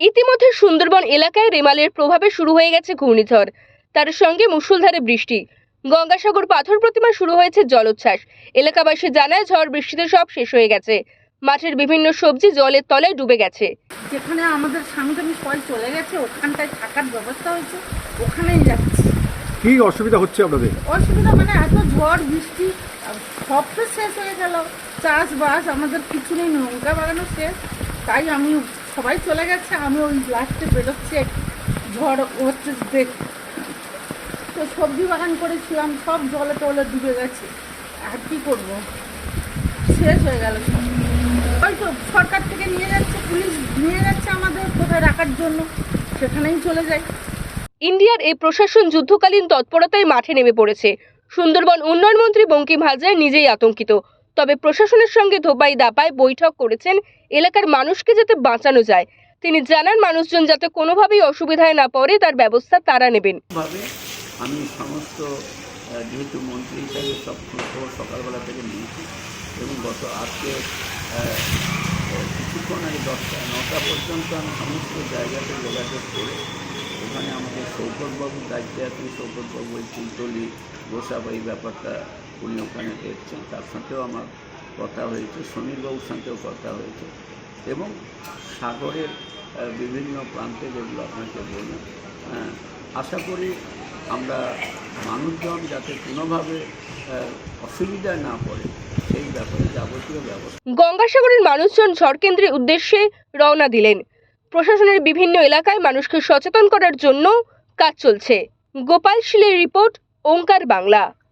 ইতিমধ্যে সুন্দরবন এলাকায় রেমালের প্রভাবে শুরু হয়ে গেছে ঘূর্ণিঝড়। তার সঙ্গে মুষলধারে বৃষ্টি। গঙ্গাসাগর পাথর প্রতিমা শুরু হয়েছে জলোচ্ছ্বাস। এলাকাবাসী জানায় ঝড় বৃষ্টিতে সব শেষ হয়ে গেছে। মাঠের বিভিন্ন সবজি জলের তলায় ডুবে গেছে। যেখানে আমাদের স্বামী সবাই চলে গেছে ওখানটায় থাকার ব্যবস্থা হয়েছে ওখানেই যাচ্ছি। কি অসুবিধা হচ্ছে আপনাদের? অসুবিধা মানে এত ঝড় বৃষ্টি সব তো শেষ হয়ে গেল। চাষবাস আমাদের কিছু নেই লঙ্কা বাগানো শেষ। তাই আমি সবাই চলে গেছে, আমি ওই লাস্টে বেরোচ্ছি, এক ঝড় হচ্ছে দেখ। তো সবজি বাগান করেছিলাম, সব জলে টলে ডুবে গেছে। আর কী করব? শেষ হয়ে গেল ওই তো সরকার থেকে নিয়ে যাচ্ছে, পুলিশ নিয়ে যাচ্ছে আমাদের কোথায় রাখার জন্য, সেখানেই চলে যাই ইন্ডিয়ার এই প্রশাসন যুদ্ধকালীন তৎপরতায় মাঠে নেমে পড়েছে। সুন্দরবন উন্নয়ন মন্ত্রী বঙ্কিম হাজরা নিজেই আতঙ্কিত। তবে প্রশাসনের সঙ্গে ধোপাই দাপায় বৈঠক করেছেন এলাকার মানুষকে যাতে বাঁচানো যায়। তিনি জানান, মানুষজন যাতে কোনোভাবেই অসুবিধায় না পড়ে, তার ব্যবস্থা তারা নেবেন। আমি সমস্ত যেহেতু মন্ত্রী হিসাবে সব খবর সকালবেলা থেকে নিয়েছি এবং গত আজকে কিছুক্ষণ আগে দশটা, নটা পর্যন্ত আমি সমস্ত জায়গাতে যোগাযোগ করে ওখানে আমাদের সৌকতবাবুর দায়িত্বে আছেন সৌকতবাবু ওই কুলতলি গোসাবা এই ব্যাপারটা উনি ওখানে দেখছেন। তার সাথেও আমার কথা হয়েছে সমীরবাবুর সাথেও কথা হয়েছে এবং সাগরের বিভিন্ন প্রান্তে যেগুলো আপনাকে বললাম হ্যাঁ, আশা করি আমরা মানুষজন যাতে কোনোভাবে আহ, অসুবিধায় না পড়ে সেই ব্যাপারে যাবতীয় ব্যবস্থা। গঙ্গাসাগরের মানুষজন ঝড়কেন্দ্রের উদ্দেশ্যে রওনা দিলেন। প্রশাসনের বিভিন্ন এলাকায় মানুষকে সচেতন করার জন্য কাজ চলছে। গোপাল শীলের রিপোর্ট ওঙ্কার বাংলা।